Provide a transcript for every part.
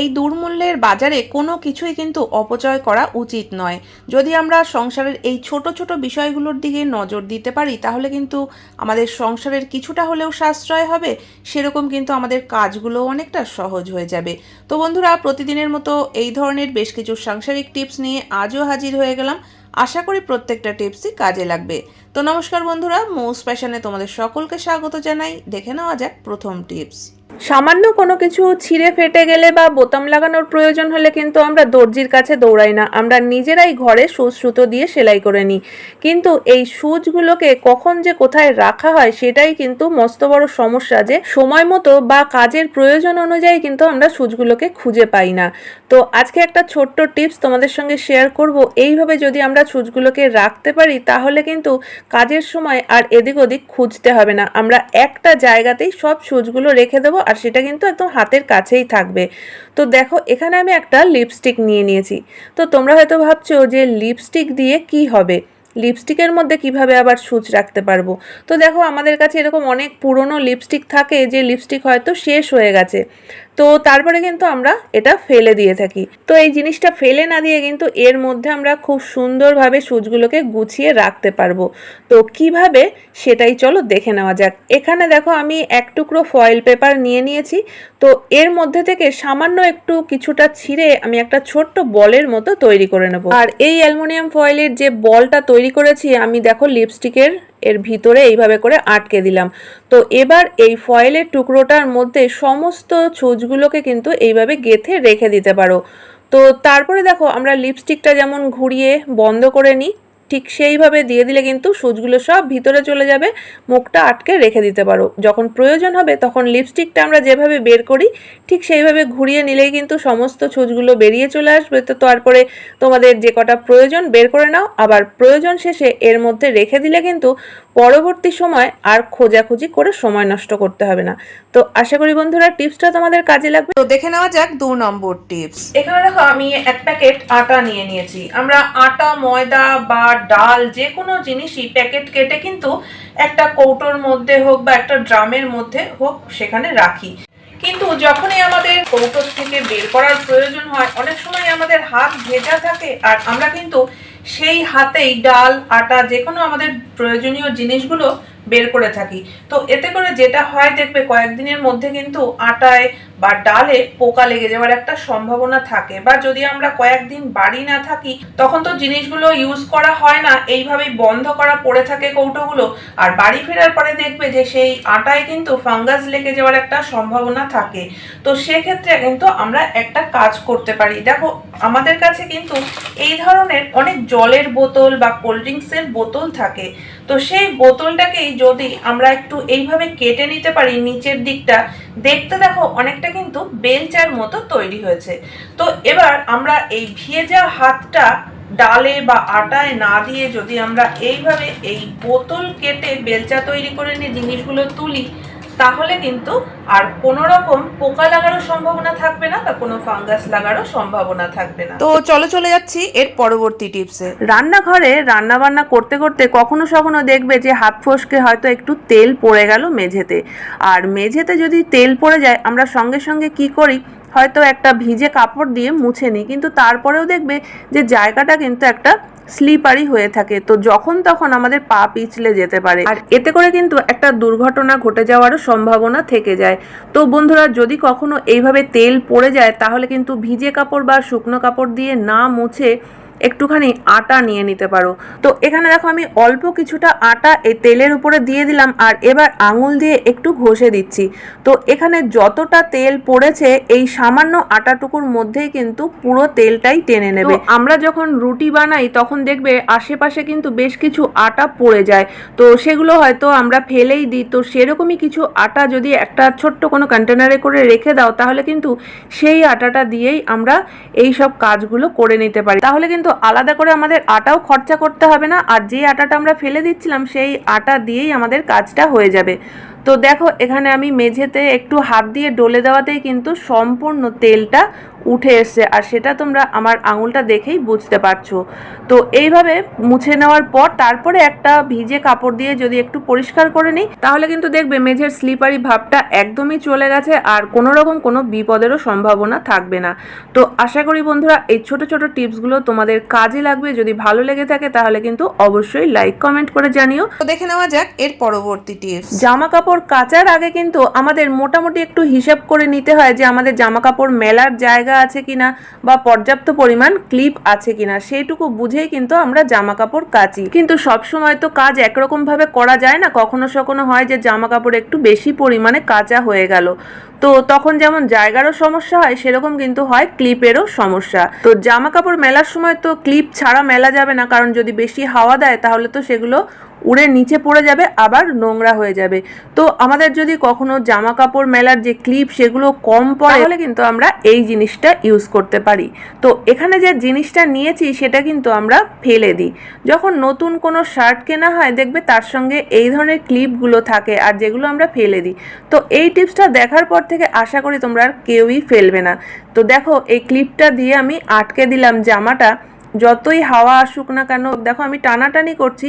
এই দুর্মূল্যের বাজারে কোনো কিছুই কিন্তু অপচয় করা উচিত নয়। যদি আমরা সংসারের এই ছোট ছোট বিষয়গুলোর দিকে নজর দিতে পারি, তাহলে কিন্তু আমাদের সংসারের কিছুটা হলেও সাশ্রয় হবে, সেরকম কিন্তু আমাদের কাজগুলো অনেকটা সহজ হয়ে যাবে। তো বন্ধুরা, প্রতিদিনের মতো এই ধরনের বেশ কিছু সাংসারিক টিপস নিয়ে আজও হাজির হয়ে গেলাম। আশা করি প্রত্যেকটা টিপসই কাজে লাগবে। তো নমস্কার বন্ধুরা মৌস প্যাশনে তোমাদের সকলকে স্বাগত জানাই। দেখে নেওয়া যাক প্রথম টিপস। সামান্য কোনো কিছু ছিঁড়ে ফেটে গেলে বা বোতাম লাগানোর প্রয়োজন হলে কিন্তু আমরা দর্জির কাছে দৌড়াই না। আমরা নিজেরাই ঘরে সুচ সুতো দিয়ে সেলাই করে নিই। কিন্তু এই সুচগুলোকে কখন যে কোথায় রাখা হয় সেটাই কিন্তু মস্ত বড় সমস্যা যে সময় মতো বা কাজের প্রয়োজন অনুযায়ী কিন্তু আমরা সুচগুলোকে খুঁজে পাই না। তো আজকে একটা ছোট্ট টিপস তোমাদের সঙ্গে শেয়ার করব। এইভাবে যদি আমরা সুচগুলোকে রাখতে পারি তাহলে কিন্তু কাজের সময় আর এদিক ওদিক খুঁজতে হবে না। আমরা একটা জায়গাতেই সব সুচগুলো রেখে দেবো আর সেটা কিন্তু একদম হাতের কাছেই থাকবে। তো দেখো, এখানে আমি একটা লিপস্টিক নিয়ে নিয়েছি। তো তোমরা হয়তো ভাবছ যে লিপস্টিক দিয়ে কি হবে? লিপস্টিকের মধ্যে কীভাবে আবার সুচ রাখতে পারব? তো দেখো, আমাদের কাছে এরকম অনেক পুরনো লিপস্টিক থাকে যে লিপস্টিক হয়তো শেষ হয়ে গেছে। তো তারপরে কিন্তু আমরা এটা ফেলে দিয়ে থাকি। তো এই জিনিসটা ফেলে না দিয়ে কিন্তু এর মধ্যে আমরা খুব সুন্দরভাবে সুচগুলোকে গুছিয়ে রাখতে পারব। তো কীভাবে? সেটাই চলো দেখে নেওয়া যাক। এখানে দেখো, আমি এক টুকরো ফয়েল পেপার নিয়ে নিয়েছি। তো এর মধ্যে থেকে সামান্য একটু কিছুটা ছিঁড়ে আমি একটা ছোট্ট বলের মতো তৈরি করে নেব। আর এই অ্যালুমিনিয়াম ফয়েলের যে বলটা তৈরি করেছি, আমি দেখো লিপস্টিকের এর ভিতরে এইভাবে করে আটকে দিলাম। তো এবার এই ফয়েলের টুকরোটার মধ্যে সমস্ত ছুঁচগুলোকে কিন্তু এইভাবে গেথে রেখে দিতে পারো। তো তারপরে দেখো আমরা লিপস্টিকটা যেমন ঘুরিয়ে বন্ধ করে নিই ঠিক সেইভাবে দিয়ে দিলে কিন্তু সুচগুলো সব ভিতরে চলে যাবে, মুখটা আটকে রেখে দিতে পারো। যখন প্রয়োজন হবে তখন লিপস্টিকটা আমরা যেভাবে বের করি, ঠিক সেইভাবে ঘুরিয়ে নিলেই কিন্তু সমস্ত সুচগুলো বেরিয়ে চলে আসবে। তো তারপরে তোমাদের যে কটা প্রয়োজন বের করে নাও, আবার প্রয়োজন শেষে এর মধ্যে রেখে দিলে কিন্তু পরবর্তী সময় আর খোঁজাখুঁজি করে সময় নষ্ট করতে হবে না। তো আশা করি বন্ধুরা টিপসটা তোমাদের কাজে লাগবে। তো দেখে নেওয়া যাক দু নম্বর টিপস। এখানে দেখো আমি এক প্যাকেট আটা নিয়ে নিয়েছি। আমরা আটা ময়দা বা ডাল যে কোনো জিনিসই প্যাকেট কেটে কিন্তু একটা কৌটোর মধ্যে হোক বা একটা ড্রামের মধ্যে হোক সেখানে রাখি। কিন্তু যখনই আমাদের কৌটোর থেকে বের করার প্রয়োজন হয় অনেক সময় আমাদের হাত ভেজা থাকে আর আমরা কিন্তু সেই হাতেই ডাল আটা যে কোনো আমাদের প্রয়োজনীয় জিনিসগুলো বের করে থাকি। তো এতে করে যেটা হয়, দেখবে কয়েকদিনের মধ্যে কিন্তু আটায় বা ডালে পোকা লেগে যাওয়ার একটা সম্ভাবনা থাকে। বা যদি আমরা কয়েকদিন বাড়ি না থাকি, তখন তো জিনিসগুলো ইউজ করা হয় না। এইভাবেই বন্ধ করা পড়ে থাকে কৌটোগুলো। আর বাড়ি ফেরার পরে দেখবে যে সেই আটায় কিন্তু ফাঙ্গাস লেগে যাওয়ার একটা সম্ভাবনা থাকে। তো সেক্ষেত্রে কিন্তু আমরা একটা কাজ করতে পারি। দেখো, আমাদের কাছে কিন্তু এই ধরনের অনেক জলের বোতল বা কোল্ড ড্রিঙ্কসের বোতল থাকে। তো সেই বোতলটাকেই যদি আমরা একটু এইভাবে কেটে নিতে পারি নিচের দিকটা, দেখতে দেখো অনেকটা কিন্তু বেলচার মতো তৈরি হয়েছে। তো এবার আমরা এই ভেজা হাতটা ডালে বা আটায় না দিয়ে যদি আমরা এইভাবে এই বোতল কেটে বেলচা তৈরি করে নিয়ে জিনিসগুলো তুলি তাহলে কিন্তু আর কোনো রকম পোকা লাগারও সম্ভাবনা থাকবে না বা কোনো ফাঙ্গাস লাগারও সম্ভাবনা থাকবে না। তো চলো চলে যাচ্ছি এর পরবর্তী টিপসে রান্নাঘরে রান্না বান্না করতে করতে কখনো সখনো দেখবে যে হাত ফসকে হয়তো একটু তেল পড়ে গেল মেঝেতে। আর মেঝেতে যদি তেল পড়ে যায়, আমরা সঙ্গে সঙ্গে কি করি? হয়তো একটা ভিজে কাপড় দিয়ে মুছে নিই। কিন্তু তারপরেও দেখবে যে জায়গাটা কিন্তু একটা স্লিপারি হয়ে থাকে। তো যখন তখন আমাদের পা পিছলে যেতে পারে। আর এতে করে কিন্তু একটা দুর্ঘটনা ঘটে যাওয়ারও সম্ভাবনা থেকে যায়। তো বন্ধুরা, যদি কখনো এইভাবে তেল পড়ে যায়, তাহলে কিন্তু ভিজে কাপড় বা শুকনো কাপড় দিয়ে না মুছে একটুখানি আটা নিয়ে নিতে পারো। তো এখানে দেখো আমি অল্প কিছুটা আটা এই তেলের উপরে দিয়ে দিলাম আর এবার আঙুল দিয়ে একটু ঘষে দিচ্ছি। তো এখানে যতটা তেল পড়েছে এই সামান্য আটাটুকুর মধ্যেই কিন্তু পুরো তেলটাই টেনে নেবে। আমরা যখন রুটি বানাই তখন দেখবে আশেপাশে কিন্তু বেশ কিছু আটা পড়ে যায়। তো সেগুলো হয়তো আমরা ফেলেই দিই। তো সেরকমই কিছু আটা যদি একটা ছোট্ট কোনো কন্টেনারে করে রেখে দাও তাহলে কিন্তু সেই আটাটা দিয়েই আমরা এই সব কাজগুলো করে নিতে পারি। তাহলে কিন্তু আলাদা করে আমাদের আটাও খরচা করতে হবে না, আর যে আটাটা আমরা ফেলে দিচ্ছিলাম, সেই আটা দিয়েই আমাদের কাজটা হয়ে যাবে। তো দেখো, এখানে আমি মেঝেতে একটু হাত দিয়ে ডলে দেওয়াতেই কিন্তু সম্পূর্ণ তেলটা উঠে এসছে আর সেটা তোমরা আমার আঙুলটা দেখেই বুঝতে পারছ। তো এইভাবে মুছে নেওয়ার পর তারপরে একটা ভিজে কাপড় দিয়ে যদি একটু পরিষ্কার করে নিই তাহলে কিন্তু দেখবে মেঝের স্লিপারি ভাবটা একদমই চলে গেছে আর কোনো রকম কোনো বিপদেরও সম্ভাবনা থাকবে না। তো আশা করি বন্ধুরা এই ছোট ছোট টিপসগুলো তোমাদের কাজে লাগবে। যদি ভালো লেগে থাকে তাহলে কিন্তু অবশ্যই লাইক কমেন্ট করে জানিও। তো দেখে নেওয়া যাক এর পরবর্তী টিপস জামা কাপড় কাচার আগে কিন্তু আমাদের মোটামুটি একটু হিসাব করে নিতে হয় যে আমাদের জামা কাপড় মেলার জায়গা আছে কিনা বা পর্যাপ্ত পরিমাণ ক্লিপ আছে কিনা সেইটুকু বুঝেই কিন্তু আমরা জামা কাপড় কাচি। কিন্তু সব সময় তো কাজ একরকম ভাবে করা যায় না। কখনো সখনো হয় যে জামা কাপড় একটু বেশি পরিমাণে কাঁচা হয়ে গেল। তো তখন যেমন জায়গারও সমস্যা হয়, সেরকম কিন্তু হয় ক্লিপেরও সমস্যা। তো জামা কাপড় মেলার সময় তো ক্লিপ ছাড়া মেলা যাবে না। কারণ যদি বেশি হাওয়া দেয়, তাহলে তো সেগুলো উড়ে নিচে পড়ে যাবে, আবার নোংরা হয়ে যাবে। তো আমাদের যদি কখনো জামা কাপড় মেলার যে ক্লিপ সেগুলো কম পড়ে, তাহলে কিন্তু আমরা এই জিনিসটা ইউজ করতে পারি। তো এখানে যে জিনিসটা নিয়েছি, সেটা কিন্তু আমরা ফেলে দিই। যখন নতুন কোনো শার্ট কেনা হয়, দেখবে তার সঙ্গে এই ধরনের ক্লিপগুলো থাকে আর যেগুলো আমরা ফেলে দিই। তো এই টিপসটা দেখার পর থেকে আশা করি তোমরা আর কেউই ফেলবে না। তো দেখো, এই ক্লিপটা দিয়ে আমি আটকে দিলাম জামাটা। যতই হাওয়া আসুক না কেন, দেখো আমি টানাটানি করছি,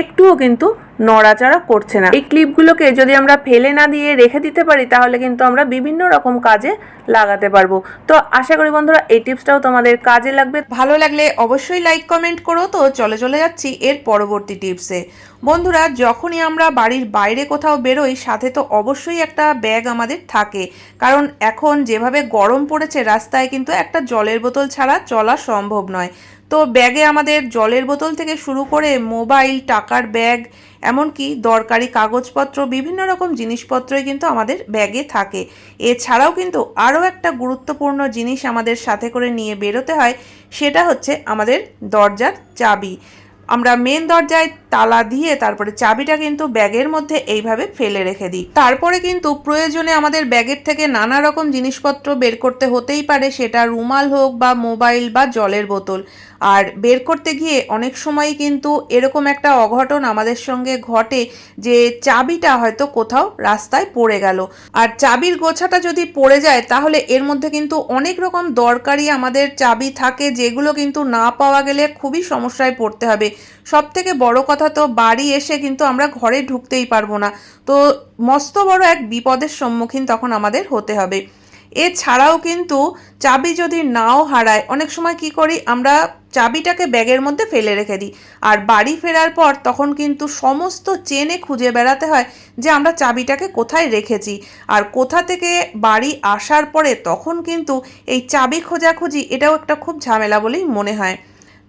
একটুও কিন্তু নড়াচড়া করছে না। এই ক্লিপগুলোকে যদি আমরা ফেলে না দিয়ে রেখে দিতে পারি, তাহলে কিন্তু আমরা বিভিন্ন রকম কাজে লাগাতে পারব। তো আশা করি বন্ধুরা, এই টিপসটাও তোমাদের কাজে লাগবে। ভালো লাগলে অবশ্যই লাইক কমেন্ট করো। তো চলে চলে যাচ্ছি এর পরবর্তী টিপসে। বন্ধুরা, যখনই আমরা বাড়ির বাইরে কোথাও বেরোই, সাথে তো অবশ্যই একটা ব্যাগ আমাদের থাকে। কারণ এখন যেভাবে গরম পড়েছে, রাস্তায় কিন্তু একটা জলের বোতল ছাড়া চলা সম্ভব নয়। তো ব্যাগে আমাদের জলের বোতল থেকে শুরু করে মোবাইল, টাকার ব্যাগ, এমনকি দরকারি কাগজপত্র, বিভিন্ন রকম জিনিসপত্রই কিন্তু আমাদের ব্যাগে থাকে। এছাড়াও কিন্তু আরও একটা গুরুত্বপূর্ণ জিনিস আমাদের সাথে করে নিয়ে বেরোতে হয়, সেটা হচ্ছে আমাদের দরজার চাবি। আমরা মেন দরজায় তালা দিয়ে তারপরে চাবিটা কিন্তু ব্যাগের মধ্যে এইভাবে ফেলে রেখে দিই। তারপরে কিন্তু প্রয়োজনে আমাদের ব্যাগের থেকে নানা রকম জিনিসপত্র বের করতে হতেই পারে, সেটা রুমাল হোক বা মোবাইল বা জলের বোতল। আর বের করতে গিয়ে অনেক সময় কিন্তু এরকম একটা অঘটন আমাদের সঙ্গে ঘটে যে চাবিটা হয়তো কোথাও রাস্তায় পড়ে গেল। আর চাবির গোছাটা যদি পড়ে যায়, তাহলে এর মধ্যে কিন্তু অনেক রকম দরকারি আমাদের চাবি থাকে যেগুলো কিন্তু না পাওয়া গেলে খুবই সমস্যায় পড়তে হবে। সব থেকে বড় কথা তো বাড়ি এসে কিন্তু আমরা ঘরে ঢুকতেই পারব না। তো মস্ত বড় এক বিপদের সম্মুখীন তখন আমাদের হতে হবে। এছাড়াও কিন্তু চাবি যদি নাও হারায়, অনেক সময় কি করি, আমরা চাবিটাকে ব্যাগের মধ্যে ফেলে রেখে দিই। আর বাড়ি ফেরার পর তখন কিন্তু সমস্ত চেনে খুঁজে বেড়াতে হয় যে আমরা চাবিটাকে কোথায় রেখেছি। আর কোথা থেকে বাড়ি আসার পরে তখন কিন্তু এই চাবি খোঁজাখুঁজি, এটাও একটা খুব ঝামেলা বলেই মনে হয়।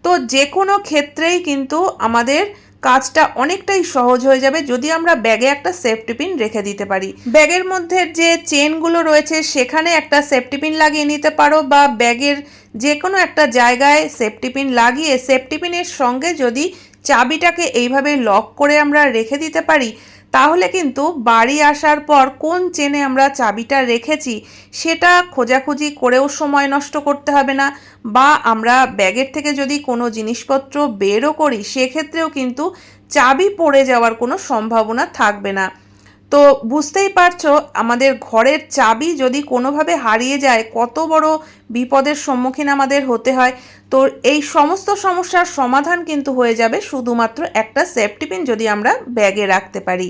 তো যে কোনো ক্ষেত্রেই কিন্তু আমাদের কাজটা অনেকটাই সহজ হয়ে যাবে যদি আমরা ব্যাগে একটা সেফটি পিন রেখে দিতে পারি। ব্যাগের মধ্যে যে চেনগুলো রয়েছে, সেখানে একটা সেফটি পিন লাগিয়ে নিতে পারো বা ব্যাগের যে কোনো একটা জায়গায় সেফটি পিন লাগিয়ে সেফটি পিনের সঙ্গে যদি চাবিটাকে এইভাবে লক করে আমরা রেখে দিতে পারি তাহলে কিন্তু বাড়ি আসার পর কোন চেনে আমরা চাবিটা রেখেছি, সেটা খোঁজাখুঁজি করেও সময় নষ্ট করতে হবে না, বা আমরা ব্যাগের থেকে যদি কোনো জিনিসপত্র বেরও করি, সেক্ষেত্রেও কিন্তু চাবি পড়ে যাওয়ার কোনো সম্ভাবনা থাকবে না। তো বুঝতেই পারছ, আমাদের ঘরের চাবি যদি কোনোভাবে হারিয়ে যায়, কত বড় বিপদের সম্মুখীন আমাদের হতে হয়। তো এই সমস্ত সমস্যার সমাধান কিন্তু হয়ে যাবে শুধুমাত্র একটা সেফটি পিন যদি আমরা ব্যাগে রাখতে পারি।